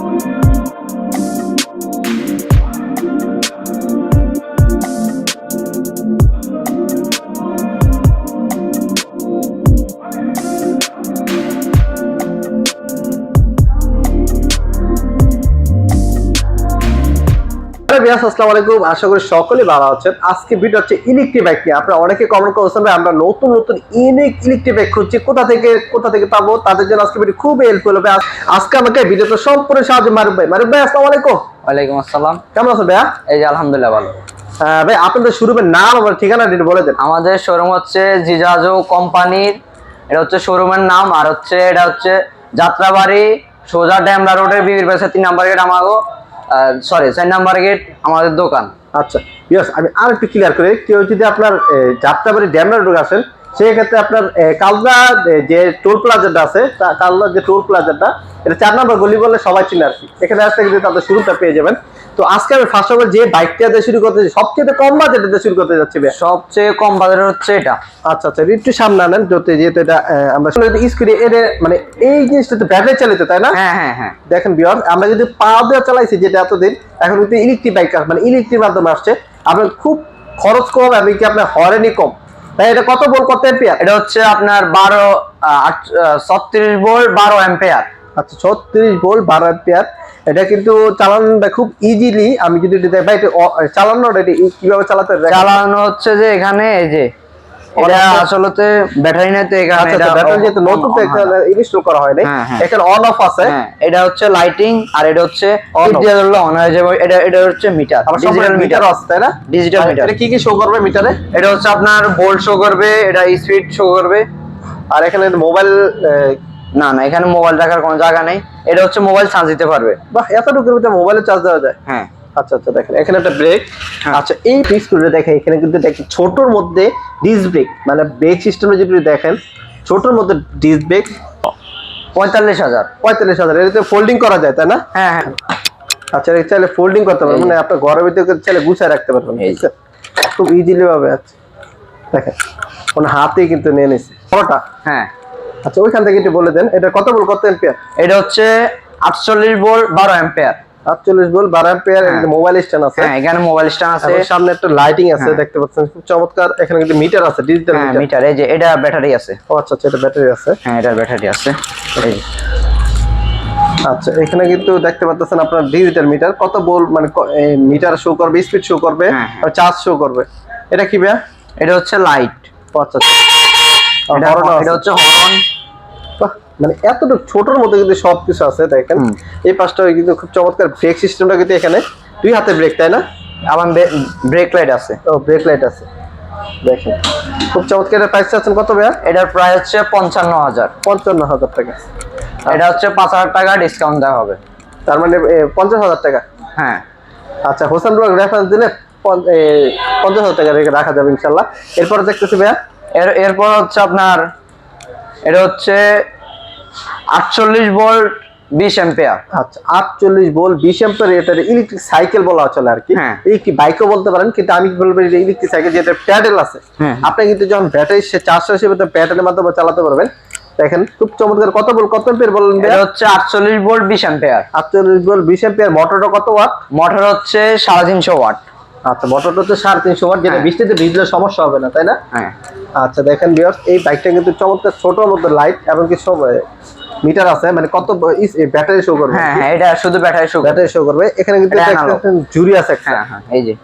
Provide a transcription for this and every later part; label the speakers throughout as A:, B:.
A: Thank you. বিয়াস আসসালামু আলাইকুম। আশা করি সকলেই ভালো আছেন। আজকে ভিডিও হচ্ছে ইলেকট্রিক বাইক নিয়ে। আপনারা অনেকে কমেন্ট করেছেন ভাই আমরা নতুন নতুন ইউনিক ইলেকট্রিক বাইক খুঁজছি। কোথা থেকে কোথা থেকে পাবো? তাদের জন্য আজকে ভিডিও খুব হেল্পফুল হবে। আজকে আমাকে ভিডিওটা সম্পূর্ণ সাহায্য মারুফ ভাই। মারুফ ভাই আসসালামু আলাইকুম।
B: ওয়ালাইকুম আসসালাম।
A: কেমন আছেন ভাইয়া?
B: এই যে আলহামদুলিল্লাহ ভালো।
A: আহ, ভাই আপনাদের শুরুবের নাম আমার ঠিকানা বলে দেন।
B: আমাদের শোরুম হচ্ছে জিজাজো কোম্পানির। এটা হচ্ছে শোরুমের নাম। আর হচ্ছে এটা হচ্ছে যাত্রাবাড়ি সোজা ড্যামরা রোডের বিবির পাশে তিন নাম্বার গেট আমাগো। সরি চার নাম্বার গেট আমাদের দোকান।
A: আচ্ছা ইয়েস আমি আর একটু ক্লিয়ার করি, কেউ যদি আপনার যাত্রাবাড়ি ড্যামরা রোড আসেন, সেক্ষেত্রে আপনার কালদা যে টোল প্লাজাটা আছে কালদার যে টোল প্লাজাটা এটা চার নাম্বার গলি বলে সবাই চিনে আর কি। এখানে আসতে গেলে তাদের শুরুটা পেয়ে যাবেন। তো আজকে আমি ফার্স্ট অফ অল যে বাইকটা দিয়ে শুরু করতে সবচেয়ে কম বাজেটে দিয়ে শুরু করতে যাচ্ছি।
B: সবচেয়ে কম বাজারের হচ্ছে এটা।
A: আচ্ছা আচ্ছা একটু সামনে আনেন যাতে যেহেতু এটা আমরা স্কুলে এর মানে এই জিনিসটা তো ব্যাটারি চালিত তাই না?
B: হ্যাঁ হ্যাঁ হ্যাঁ।
A: দেখেন বিয়র আমরা যদি পা দিয়ে চালাইছি যেটা এতদিন এখন কিন্তু ইলেকট্রিক বাইক মানে ইলেকট্রিক মাধ্যমে আসছে আপনার খুব খরচ কম এবং কি আপনার হরেনি কম। তাই এটা কত বল কত এম্পিয়ার
B: এটা হচ্ছে আপনার বারো ছত্রিশ ভোল্ট বারো অ্যাম্পেয়ার
A: আচ্ছা ছত্রিশ ভোল্ট বারো এম্পিয়ার এটা কিন্তু চালানোটা খুব ইজিলি আমি যদি ভাই এটা চালানোটা এটা কীভাবে চালাতে
B: চালানো হচ্ছে যে এখানে এই যে এটা আসলে ব্যাটারি নাই তো এখানে
A: আচ্ছা আচ্ছা ব্যাটারি যেহেতু নতুন তো
B: হয়
A: ইনস্টল করা হয়নি
B: হ্যাঁ, হ্যাঁ।
A: এখানে অন অফ আছে।
B: এটা হচ্ছে লাইটিং আর এটা হচ্ছে। অন হয়ে যাবে এটা এটা হচ্ছে মিটার ডিজিটাল মিটার
A: মিটার আছে তাই না?
B: ডিজিটাল মিটার
A: এটা কি কি শো করবে মিটারে
B: এটা হচ্ছে আপনার ভোল্ট শো করবে এটা স্পিড শো করবে।
A: আর এখানে মোবাইল
B: না না এখানে মোবাইল রাখার কোনো জায়গা নেই। এটা হচ্ছে মোবাইল চার্জ দিতে পারবে।
A: বাহ এতটুকুর ভিতরে মোবাইলে চার্জ দেওয়া যায়?
B: হ্যাঁ।
A: আচ্ছা আচ্ছা দেখেন এখানে একটা ব্রেক
B: হ্যাঁ।
A: আচ্ছা এই পিসগুলো দেখেন এখানে কিন্তু দেখেন ছোটর মধ্যে ডিস ব্রেক মানে ব্রেক সিস্টেমে যদি দেখেন ছোটর মধ্যে ডিস ব্রেক
B: পঁয়তাল্লিশ হাজার।
A: পঁয়তাল্লিশ হাজার এটাতে ফোল্ডিং করা যায় তাই না?
B: হ্যাঁ হ্যাঁ।
A: আচ্ছা এটা চাইলে ফোল্ডিং করতে পারবেন মানে আপনার ঘরের ভিতরে চাইলে গুছায় রাখতে পারবেন খুব ইজিলি ভাবে আছে। দেখেন কোন হাতেই কিন্তু নিয়ে নিছে। বড়টা?
B: হ্যাঁ।
A: আচ্ছা ওইখান থেকে একটু বলে দেন এটা কত বল কত এম্পিয়ার
B: এটা হচ্ছে আটচল্লিশ ভোল্ট বারো অ্যাম্পেয়ার
A: আটচল্লিশ বল বারো এম্পিয়ার। মোবাইল স্ট্যান্ড আছে।
B: হ্যাঁ এখানে মোবাইল স্ট্যান্ড আছে।
A: সামনে একটা লাইটিং আছে
B: হ্যাঁ।
A: দেখতে পাচ্ছেন খুব চমৎকার। এখানে কিন্তু মিটার আছে ডিজিটাল
B: হ্যাঁ
A: মিটার
B: এই যে এটা ব্যাটারি আছে।
A: ও আচ্ছা আচ্ছা এটা ব্যাটারি আছে।
B: হ্যাঁ এটার ব্যাটারি আছে। এই যে।
A: আচ্ছা এখানে কিন্তু দেখতে পাচ্ছেন আপনার ডিজিটাল মিটার কত বল মানে মিটার শো করবে স্পিড শো করবে
B: হ্যাঁ, হ্যাঁ।
A: আর চার্জ শো করবে। এটা কি ভাইয়া?
B: এটা হচ্ছে লাইট
A: আচ্ছা আচ্ছা।
B: এটা
A: হরনও
B: হচ্ছে হর্ন
A: মানে এতটুকু ছোটর মধ্যে কিন্তু সবকিছু আছে দেখেন এই পাশটা কিন্তু খুব চমৎকার ব্রেক সিস্টেমটা কিন্তু এখানে। দুই হাতে ব্রেক তাই না?
B: আবার ব্রেক লাইট আছে।
A: ও ব্রেক লাইট আছে। দেখেন খুব চমৎকার প্রাইস কত ভাইয়া?
B: এটার প্রাইস হচ্ছে পঞ্চান্ন হাজার
A: পঞ্চান্ন হাজার টাকা।
B: এটা হচ্ছে পাঁচ হাজার টাকা ডিসকাউন্ট দেওয়া হবে।
A: তার মানে পঞ্চাশ হাজার টাকা?
B: হ্যাঁ।
A: আচ্ছা হোসেন ব্লগ রেফারেন্স দিলে পঞ্চাশ হাজার টাকা রাখা যাবে ইনশাল্লাহ। এরপরে দেখতেছি ভাইয়া
B: এর এরপর হচ্ছে আপনার এটা হচ্ছে আটচল্লিশ ভোল্ট বিশ এম্পিয়ার
A: আচ্ছা আটচল্লিশ বল বিশ এম্পার এটা ইলেকট্রিক সাইকেল বলা চলে আর কি।
B: হ্যাঁ।
A: ইলেকট্রিক বাইকও বলতে পারেন কিন্তু আমি বলব যে ইলেকট্রিক সাইকেল যেটা প্যাডেল আছে
B: হ্যাঁ।
A: আপনি কিন্তু যখন ব্যাটারি সে চার্জ হিসেবে তো প্যাডেলের মাধ্যমে চালাতে পারবেন। দেখেন খুব চমৎকার কত বল কত এম্পিয়ার বললেন
B: এটা হচ্ছে আটচল্লিশ ভোল্ট বিশ এম্পিয়ার
A: আটচল্লিশ বল বিশ এম্পিয়ার মোটরটা কত ওয়াট
B: মোটর হচ্ছে সাড়ে তিনশো ওয়াট
A: আচ্ছা মোটরটা হচ্ছে সাড়ে তিনশো ওয়াট যেটা
B: হ্যাঁ।
A: বৃষ্টিতে ভিজলে সমস্যা হবে না তাই না?
B: হ্যাঁ।
A: আচ্ছা দেখেন বিয়ার্স এই বাইকটা কিন্তু চমৎকার ছোটর মধ্যে লাইট এবং কি মিটার আছে মানে কত ব্যাটারি শো করবে।
B: হ্যাঁ হ্যাঁ এটা শুধু ব্যাটারি শুধু
A: ব্যাটারি শো করবে। এখানে কিন্তু জুড়ি আছে একটা।
B: হ্যাঁ এই যে।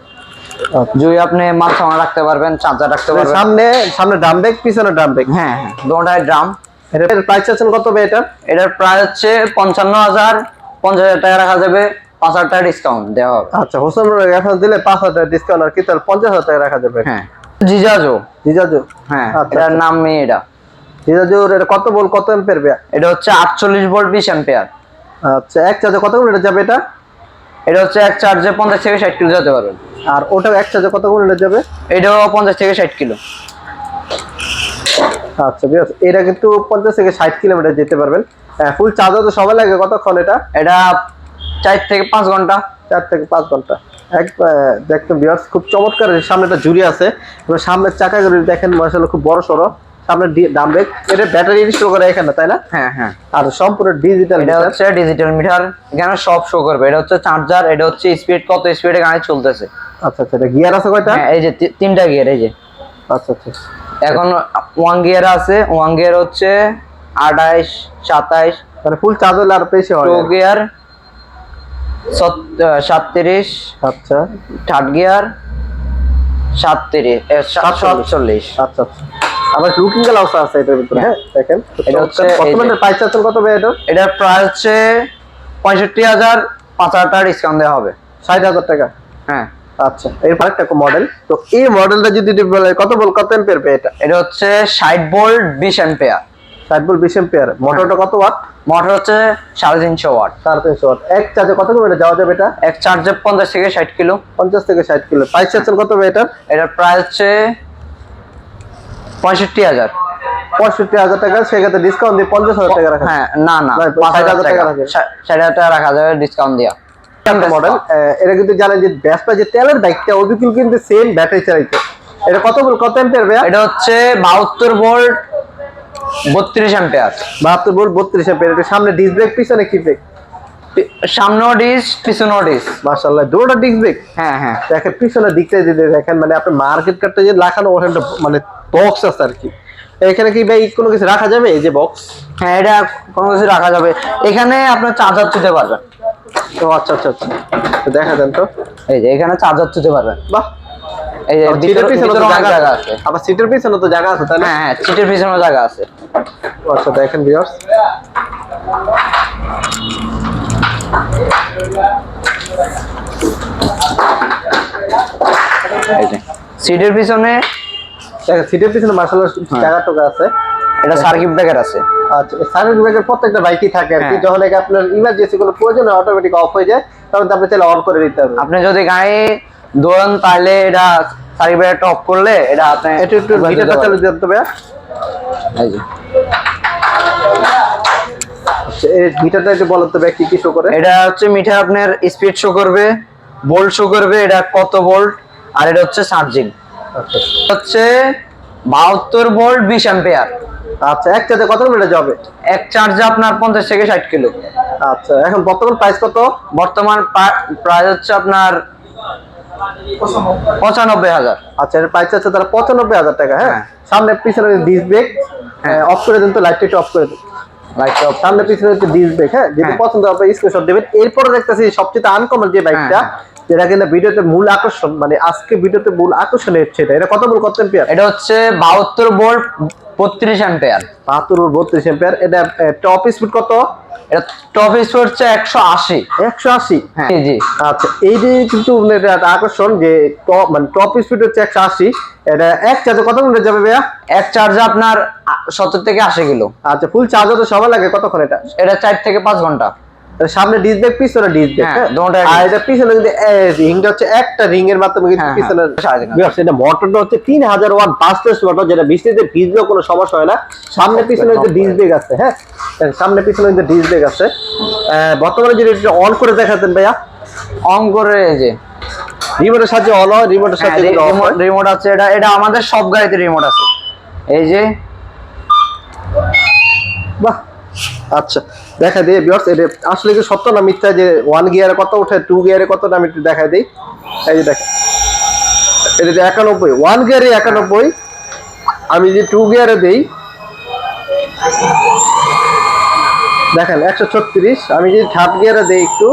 A: আচ্ছা।
B: যদি আপনি মাল সামান রাখতে পারবেন চার্জার রাখতে পারবেন।
A: সামনে সামনে ড্রাম ব্রেক পিছনে ড্রাম ব্রেক
B: হ্যাঁ হ্যাঁ দুটাই ড্রাম
A: এটার প্রাইস আছেন কত ভাই এটা
B: এটার প্রাইস হচ্ছে পঞ্চান্ন হাজার পঞ্চাশ হাজার টাকা রাখা যাবে। পাঁচ হাজার টাকা ডিসকাউন্ট দেওয়া হবে।
A: আচ্ছা হোসেন রেফারেন্স দিলে পাঁচ হাজার ডিসকাউন্ট আর কি তাহলে পঞ্চাশ হাজার টাকা রাখা যাবে।
B: হ্যাঁ। জিজাজো।
A: জিজাজু?
B: হ্যাঁ
A: আচ্ছা,
B: এটার
A: আচ্ছা।
B: নাম নেই এটা
A: জিজাজুর এটা কত বল কত ভাইয়া
B: এটা হচ্ছে আটচল্লিশ ভোল্ট বিশ অ্যাম্পিয়ার
A: আচ্ছা এক চার্জে কত মিনিটে যাবে এটা?
B: এটা হচ্ছে এক চার্জে পঞ্চাশ থেকে ষাট কিলো যেতে পারবেন
A: আর ওটা এক চার্জে কত মিনিটে যাবে?
B: এটাও পঞ্চাশ থেকে ষাট কিলো।
A: আচ্ছা বেশ। এটা কিন্তু পঞ্চাশ থেকে ষাট কিলোমিটার যেতে পারবেন। ফুল চার্জার তো সবাই লাগে কতক্ষণ এটা?
B: এটা চার থেকে পাঁচ ঘণ্টা
A: চার থেকে পাঁচ ঘণ্টা। এক দেখতে বিয়ার্স খুব চমৎকার সামনে একটা জুড়ি আছে। এবং সামনের চাকাগুলি দেখেন মাসাল্লাহ খুব বড় সড়ো। সামনে ডাম ব্রেক এটা ব্যাটারি ইনস্টল করা এখানে তাই না?
B: হ্যাঁ হ্যাঁ।
A: আর সম্পূর্ণ ডিজিটাল
B: এটা হচ্ছে ডিজিটাল মিটার এখানে সব শো করবে। এটা হচ্ছে চার্জার এটা হচ্ছে স্পিড কত স্পিডে গাড়ি চলতেছে।
A: আচ্ছা আচ্ছা এটা গিয়ার আছে কয়টা?
B: হ্যাঁ এই যে তিনটা গিয়ার এই যে।
A: আচ্ছা আচ্ছা।
B: এখন ওয়ান গিয়ার আছে ওয়ান গিয়ার হচ্ছে আঠাইশ সাতাইশ।
A: মানে ফুল চার্জ হলে আর বেশি হয়।
B: টু গিয়ার সাতত্রিশ
A: আচ্ছা।
B: থার্ড গিয়ার সাতত্রিশ সাতচল্লিশ।
A: আচ্ছা আচ্ছা। আবার লুকিং গ্লাস আছে এটার ভিতরে হ্যাঁ দেখেন।
B: এটা হচ্ছে
A: বর্তমানে প্রাইস আছে কত ভাই এটা?
B: এটার প্রাইস হচ্ছে পঁয়ষট্টি হাজার পাঁচ হাজার টাকা ডিসকাউন্ট দেওয়া হবে।
A: ষাট হাজার টাকা?
B: হ্যাঁ।
A: আচ্ছা এরপর একটা মডেল তো এই মডেলটা যদি বলে কত বল কত এম্পিয়ার পে এটা?
B: এটা হচ্ছে ষাট ভোল্ট বিশ এম্পিয়ার
A: ষাট বল বিশ এম্পিয়ার মোটরটা কত ওয়াট
B: মোটর হচ্ছে সাড়ে তিনশো ওয়াট।
A: সাড়ে তিনশো ওয়াট। এক চার্জে কত কিলোমিটার যাওয়া যাবে এটা?
B: এক চার্জে পঞ্চাশ থেকে ষাট কিলো।
A: পঞ্চাশ থেকে ষাট কিলো। প্রাইস আছে কত হবে এটা
B: এটার প্রাইস হচ্ছে পঁয়ষট্টি হাজার।
A: পঁয়ষট্টি হাজার টাকা। সেক্ষেত্রে ডিসকাউন্ট দিয়ে পঞ্চাশ হাজার টাকা রাখা
B: হ্যাঁ না না পাঁচ হাজার টাকা
A: রাখে।
B: ষাট হাজার টাকা রাখা যাবে ডিসকাউন্ট দেওয়া
A: মডেল এটা কিন্তু জানেন যে ব্যাসটা যে তেলের বাইকটা ওই কিন্তু সেম ব্যাটারি চালাইতে। এটা কত বল কত এম্পিয়ার
B: এটা হচ্ছে বাহাত্তর ভোল্ট বত্রিশ এম্পিয়ার
A: বাহাত্তর বল বত্রিশ এম্পিয়ার এটা সামনে ডিস ব্রেক পিছনে কি ব্রেক
B: সামনেও ডিস পিছনেও ডিস
A: মাশাআল্লাহ দুটোটা ডিস ব্রেক
B: হ্যাঁ হ্যাঁ।
A: দেখেন পিছনের দিকটা যদি দেখেন মানে আপনার মার্কেট কার্ডটা যে লাগানো ওখানে একটা মানে বক্স আছে আর কি। এখানে কি ভাই কোনো কিছু রাখা যাবে? এই যে বক্স
B: হ্যাঁ এটা কোনো কিছু রাখা যাবে। এখানে আপনার চার্জার দিতে পারবেন।
A: ও আচ্ছা আচ্ছা আচ্ছা। দেখা দেন তো।
B: এই যে এখানে চার্জার দিতে পারবেন।
A: বাহ!
B: এই
A: সিটের পিছনে তো জায়গা
B: জায়গা
A: আছে।
B: আছে।
A: আবার সিটের পিছনে তো জায়গা আছে তাই না?
B: হ্যাঁ হ্যাঁ সিটের পিছনে জায়গা আছে।
A: আচ্ছা দেখেন ভিউয়ার্স
B: সিটের পিছনে
A: সিটের পিছনে মাশাআল্লাহ জায়গা টাকা আছে।
B: এটা সার্কিট ব্রেকার আছে।
A: আচ্ছা সার্ভিস ব্রেকের প্রত্যেকটা বাইকই থাকে আর কি
B: হ্যাঁ।
A: যখন আপনার ইমার্জেন্সি কোনো প্রয়োজন হয় অটোমেটিক অফ হয়ে যায় তখন আপনি চাইলে অন করে দিতে হবে।
B: আপনি যদি গাড়ি দৌড়ান তাহলে এটা ব্রেকারটা অফ করলে এটা আপনি
A: একটু একটু ভিডিওটা চালু দিতে হবে
B: এই যে।
A: আচ্ছা, মিটারটা একটু বলতে হবে কি কি শো করে?
B: এটা হচ্ছে মিটার আপনার স্পিড শো করবে ভোল্ট শো করবে এটা কত ভোল্ট আর এটা হচ্ছে চার্জিং
A: আচ্ছা।
B: হচ্ছে বাহাত্তর ভোল্ট বিশ অ্যাম্পিয়ার
A: আচ্ছা এক চার্জে কত মিনিটে যাবে?
B: এক চার্জে আপনার পঞ্চাশ থেকে ষাট কিলো।
A: আচ্ছা এখন বর্তমান প্রাইস কত?
B: বর্তমান প্রাইস হচ্ছে আপনার পঁচানব্বই হাজার।
A: আচ্ছা এর প্রাইস আছে তারা পঁচানব্বই হাজার টাকা হ্যাঁ?
B: হ্যাঁ।
A: সামনে পিছনে ডিস ব্রেক। অফ করে দিন তো লাইটটা একটু অফ করে দিন।
B: লাইট অফ
A: সামনে পিছনে হচ্ছে ডিস ব্রেক হ্যাঁ? যেটা
B: হ্যাঁ।
A: পছন্দ হবে স্ক্রিনশট দেবেন। এরপরে দেখতেছি সবচেয়ে আনকমন যে বাইকটা যেটা কিনা ভিডিওতে মূল আকর্ষণ মানে আজকে ভিডিওতে মূল আকর্ষণ হচ্ছে এটা। এটা কত বল কত এম্পিয়ার
B: এটা হচ্ছে বাহাত্তর ভোল্ট বত্রিশ অ্যাম্পিয়ার
A: বাহাত্তর বত্রিশ এম্পিয়ার এটা টপ স্পিড কত?
B: এটা টপ স্পিড হচ্ছে একশো আশি।
A: একশো আশি?
B: হ্যাঁ। জি
A: আচ্ছা এই যে কিন্তু একটা আকর্ষণ যে টপ মানে টপ স্পিড হচ্ছে একশো আশি এটা এক চার্জে কত মিনিট যাবে ভাইয়া?
B: এক চার্জে আপনার সত্তর থেকে আশি কিলো।
A: আচ্ছা ফুল চার্জ হতে সবার লাগে কতক্ষণ এটা?
B: এটা চার থেকে পাঁচ
A: ঘণ্টা। সামনে ডিস ব্রেক পিছনে ডিস ব্রেক
B: হ্যাঁ, দুটোটাই
A: আর। এটা পিছনে কিন্তু রিংটা হচ্ছে একটা রিং এর মাধ্যমে কিন্তু
B: হ্যাঁ,
A: পিছনে
B: হ্যাঁ।
A: বিয়ার্স, এটা মোটরটা হচ্ছে তিন হাজার ওয়াট বাসলেস মোটর যেটা বৃষ্টিতে ভিজলেও কোনো সমস্যা হয় না। সামনে পিছনে কিন্তু ডিস ব্রেক আছে হ্যাঁ? সামনে পিছনে কিন্তু ডিস ব্রেক আছে। বর্তমানে যদি এটা অন করে দেখাতেন ভাইয়া।
B: অন করে এই যে।
A: রিমোটের সাহায্যে অন হয় রিমোটের
B: হ্যাঁ,
A: সাহায্যে হয়।
B: রিমোট আছে এটা এটা আমাদের সব গাড়িতে রিমোট আছে। এই যে।
A: বাহ। আচ্ছা দেখা দিই বিয়ার্স এটা আসলে কি সত্য না মিথ্যা, যে ওয়ান গিয়ারে কত ওঠে টু গিয়ারে কত, না আমি একটু দেখা দিই। এই যে দেখেন, এটা যে একানব্বই ওয়ান গিয়ারে একানব্বই, আমি যে টু গিয়ারে দিই, দেখেন, একশো ছত্রিশ, আমি যদি থার্ড গিয়ারে দেই একটু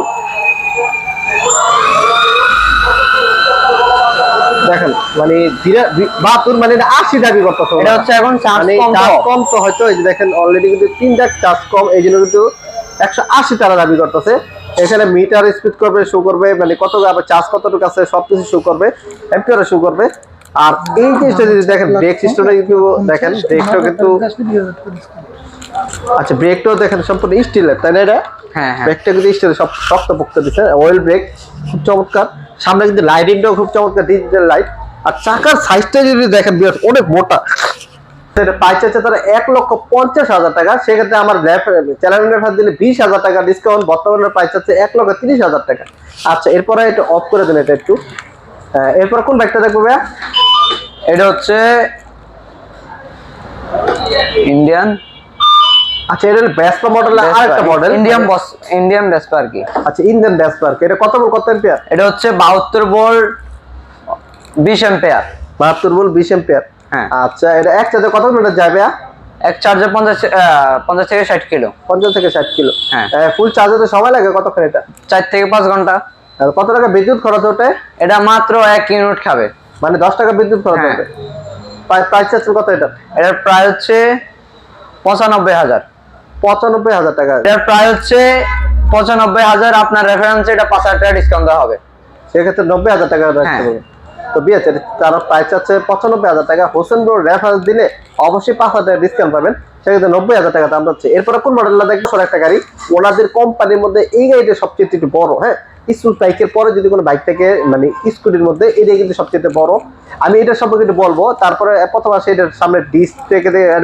A: মানে বাহাত্তর মানে আশি দাবি করতেছে
B: এটা হচ্ছে এখন চার্জ
A: মানে
B: কম তো।
A: হয়তো এই যে দেখেন অলরেডি কিন্তু চার্জ কম এই জন্য কিন্তু একশো আশি তারা দাবি করতেছে। এখানে মিটার স্পিড করবে শো করবে মানে কত চার্জ কতটুকু আছে শো করবে এম্পিয়ারে শো করবে। আর এই জিনিসটা যদি দেখেন ব্রেক সিস্টেমটা কিন্তু দেখেন ব্রেকটাও কিন্তু আচ্ছা ব্রেকটাও দেখেন সম্পূর্ণ স্টিলের তাই না এটা?
B: হ্যাঁ হ্যাঁ।
A: ব্রেকটা কিন্তু স্টিলের সব শক্ত পোক্ত দিচ্ছে অয়েল ব্রেক খুব চমৎকার। সামনে কিন্তু লাইটিংটাও খুব চমৎকার ডিজিটাল লাইট আর চাকার সাইজটা যদি দেখেন বিরাট অনেক মোটা। সেটা পাইছে তারা এক লক্ষ পঞ্চাশ হাজার টাকা। সেক্ষেত্রে আমার চ্যানেল রেফার দিলে বিশ হাজার টাকা ডিসকাউন্ট বর্তমানে প্রাইস এক লক্ষ তিরিশ হাজার টাকা। আচ্ছা এরপরে একটু অফ করে দিন এটা একটু। এরপর কোন বাইকটা দেখব ভাইয়া?
B: এটা হচ্ছে ইন্ডিয়ান
A: আচ্ছা এটা মডেল আরেকটা মডেল
B: ইন্ডিয়ান বস ইন্ডিয়ান আর কি।
A: আচ্ছা ইন্ডিয়ান ভেসপা এটা কত বল কত এম্পিয়ার
B: এটা হচ্ছে বাহাত্তর ভোল্ট বিশ এম্পেয়ার
A: বাহাত্তর বল বিশ এম্পিয়ার
B: হ্যাঁ।
A: আচ্ছা এটা একসাথে কত মিটার যাবে
B: এক চার্জে পঞ্চাশ পঞ্চাশ থেকে ষাট কিলো।
A: পঞ্চাশ থেকে ষাট কিলো।
B: হ্যাঁ।
A: ফুল চার্জে সময় লাগে কতক্ষণ এটা?
B: চার থেকে পাঁচ
A: ঘণ্টা। কত টাকা বিদ্যুৎ খরচ ওঠে?
B: এটা মাত্র এক ইউনিট খাবে।
A: মানে দশ টাকা বিদ্যুৎ খরচ। হবে প্রাইস চাচ্ছেন কত এটা?
B: এটার প্রায় হচ্ছে পঁচানব্বই হাজার।
A: পঁচানব্বই হাজার টাকা।
B: এটার প্রায় হচ্ছে পঁচানব্বই হাজার। আপনার রেফারেন্সে এটা পাঁচ হাজার টাকা ডিসকাউন্ট দেওয়া হবে।
A: সেক্ষেত্রে নব্বই হাজার টাকা রাখতে
B: হ্যাঁ।
A: হবে। তো বিয়েছে তারা প্রাইস আছে পঁচানব্বই হাজার টাকা। হোসেন ব্রো রেফারেন্স দিলে অবশ্যই পাঁচ হাজার টাকা ডিসকাউন্ট পাবেন। সেক্ষেত্রে নব্বই হাজার টাকা দাম যাচ্ছে। এরপরে কোন মডেলটা দেখবেন? একটা গাড়ি। ওনাদের কোম্পানির মধ্যে এই গাড়িটা সবচেয়ে একটু বড় হ্যাঁ? স্কুল বাইকের পরে যদি কোনো বাইক থেকে মানে স্কুটির মধ্যে এটাই কিন্তু সবচেয়ে বড়। আমি এটা সম্পর্কে একটু বলব। তারপরে প্রথম আসে এটার সামনে ডিসপ্লে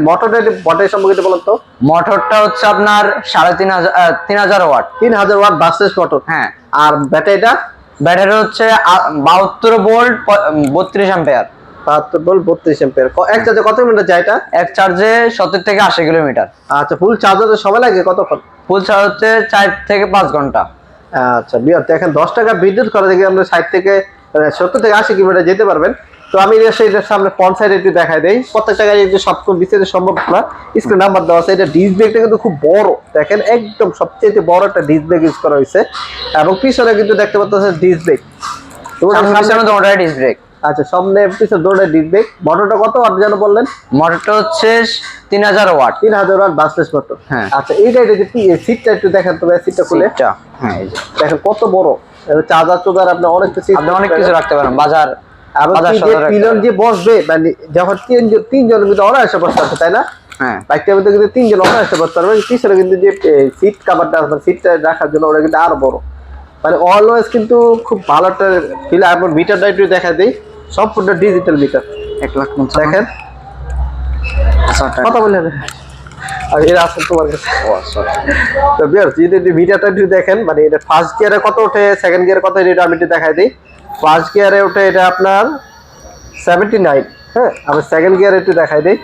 A: মোটরটা বটের সম্পর্কে একটু বলুন তো।
B: মোটরটা হচ্ছে আপনার সাড়ে তিন হাজার তিন হাজার ওয়াট
A: তিন হাজার ওয়াট বাসেস মোটর
B: হ্যাঁ।
A: আর ব্যাটারিটা
B: ব্যাটারি হচ্ছে বাহাত্তর ভোল্ট বত্রিশ অ্যাম্পেয়ার।
A: বাহাত্তর ভোল্ট বত্রিশ এম্পিয়ার এক চার্জে কত মিনিট যায় এটা?
B: এক চার্জে সত্তর থেকে আশি কিলোমিটার।
A: আচ্ছা ফুল চার্জ হতে সময় লাগে কতক্ষণ?
B: ফুল চার্জ হচ্ছে চার থেকে পাঁচ ঘণ্টা।
A: আচ্ছা বিয়ার দেখেন দশ টাকা বিদ্যুৎ খরচ থেকে আমরা ষাট থেকে সত্তর থেকে আশি কিলোমিটার যেতে পারবেন। তো আমি এটার সামনে ফ্রন্ট সাইড একটু দেখাই দেই। প্রত্যেকটা গাড়ি একটু সব বিস্তারিত সম্ভব না। স্ক্রিন নাম্বার দেওয়া আছে। এটা ডিস ব্রেকটা কিন্তু খুব বড়। দেখেন একদম সবচেয়ে বড় একটা ডিস ব্রেক ইউজ করা হয়েছে। এবং পিছনে কিন্তু দেখতে পাচ্ছেন ডিস ব্রেক
B: ওটাই ডিস ব্রেক
A: আচ্ছা সামনে পিছনে দৌড়ে ডিস ব্রেক মোটরটা কত আপনি যেন বললেন?
B: মোটরটা হচ্ছে তিন হাজার ওয়াট
A: তিন হাজার ওয়াট বাসলেস মোটর
B: হ্যাঁ।
A: আচ্ছা এই গাড়িটা যে সিটটা একটু দেখেন তো সিটটা খুলে।
B: হ্যাঁ।
A: দেখেন কত বড়। চার্জার চোদার আপনি অনেক কিছু
B: আপনি অনেক কিছু রাখতে পারেন বাজার
A: পিলন যে বসবে মানে যখন তিনজন তিনজনের কিন্তু অনায়াসে বসতে পারবে তাই না?
B: হ্যাঁ।
A: বাইকটার মধ্যে কিন্তু তিনজন অনায়াসে বসতে পারবে পিছনে কিন্তু যে সিট কাভারটা আছে সিটটা রাখার জন্য ওটা কিন্তু আরও বড়। মানে অলওয়েজ কিন্তু খুব ভালো একটা ফিল আর মিটারটা একটু দেখা দেই। সম্পূর্ণ ডিজিটাল মিটার
B: এক লাখ
A: দেখেন।
B: হাজার
A: কথা বললেন। আর এরা আছেন তোমার কাছে। তো বিয়ার যদি একটু ভিডিওটা একটু দেখেন মানে এটা ফার্স্ট গিয়ারে কত ওঠে সেকেন্ড গিয়ারে কত এটা আমি একটু দেখাই দিই। ফার্স্ট গিয়ারে ওঠে এটা আপনার সেভেন্টি নাইন হ্যাঁ? আমি সেকেন্ড গিয়ারে একটু দেখাই দিই।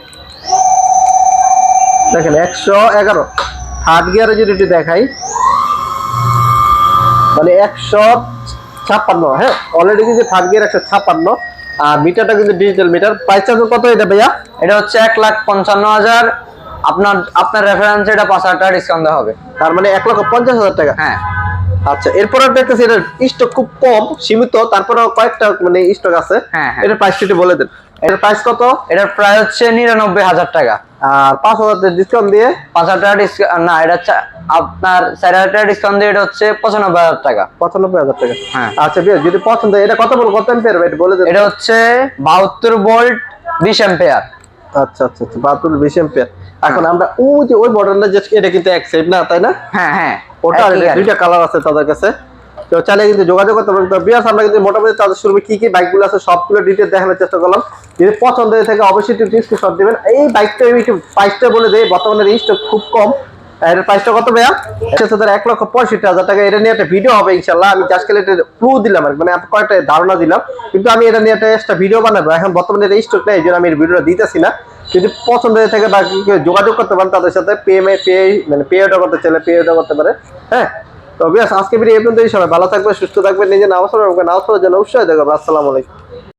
A: দেখেন একশো এগারো। থার্ড গিয়ারে যদি একটু দেখাই মানে একশো ছাপ্পান্ন হ্যাঁ? অলরেডি কিন্তু থার্ড গিয়ার একশো ছাপ্পান্ন আর মিটারটা কিন্তু ডিজিটাল মিটার প্রাইস চার্জ কত এটা ভাইয়া?
B: এটা হচ্ছে এক লাখ পঞ্চান্ন হাজার। আপনার আপনার রেফারেন্সে এটা পাঁচ হাজার টাকা ডিসকাউন্ট দেওয়া হবে।
A: তার মানে এক লক্ষ পঞ্চাশ হাজার টাকা।
B: হ্যাঁ।
A: আচ্ছা এরপর দেখতেছি এটা স্টক খুব কম সীমিত তারপরে কয়েকটা মানে স্টক আছে।
B: হ্যাঁ, হ্যাঁ।
A: এটার প্রাইস একটু বলে দেন। এটার প্রাইস কত?
B: এটার প্রায় হচ্ছে নিরানব্বই হাজার টাকা।
A: আর পাঁচ হাজার ডিসকাউন্ট দিয়ে?
B: পাঁচ হাজার টাকা ডিসকাউন্ট না এটা আপনার চার হাজার টাকা ডিসকাউন্ট দিয়ে এটা হচ্ছে পঁচানব্বই হাজার টাকা।
A: পঁচানব্বই হাজার টাকা।
B: হ্যাঁ।
A: আচ্ছা বেশ যদি পছন্দ হয়, এটা কত বল কত এম্পিয়ার এটা বলে দেন?
B: এটা হচ্ছে বাহাত্তর ভোল্ট বিশ এম্পেয়ার
A: আচ্ছা আচ্ছা আচ্ছা বাহাত্তর বিশ এম্পিয়ার এখন আমরা ওই যে ওই মডেলটা যে এটা কিন্তু এক সাইড না তাই না?
B: হ্যাঁ হ্যাঁ।
A: ওটা দুইটা কালার আছে তাদের কাছে। তো চাইলে কিন্তু যোগাযোগ করতে পারেন তো বিয়াস আমরা কিন্তু মোটামুটি তাদের শুরু কি কি বাইকগুলো আছে সবগুলো ডিটেল দেখানোর চেষ্টা করলাম। যদি পছন্দ হয়ে থাকে অবশ্যই একটু স্ক্রিনশট দিবেন। এই বাইকটা আমি একটু প্রাইসটা বলে দেই বর্তমানে খুব কম। এর প্রাইসটা কত ভাইয়া? এক লক্ষ পঁয়ষট্টি হাজার টাকা। এটা নিয়ে একটা ভিডিও হবে ইনশাল্লাহ আমি জাস্ট ক্লু দিলাম আর মানে কয়েকটা ধারণা দিলাম। কিন্তু আমি এটা নিয়ে একটা এক্সট্রা ভিডিও বানাবো। এখন বর্তমানে নেই এই জন্য আমি ভিডিওটা দিতেছি না। যদি পছন্দ হয়ে থাকে বা যোগাযোগ করতে পারেন তাদের সাথে পেমে পে মানে পে অর্ডার করতে চাইলে পে অর্ডার করতে পারে হ্যাঁ? তো বিয়াস আজকে ভিডিও এই পর্যন্তই, সবাই ভালো থাকবে সুস্থ থাকবে নিজে নাও সরকার নাও পড়ার জন্য উৎসাহ দেখবে আসসালামু আলাইকুম।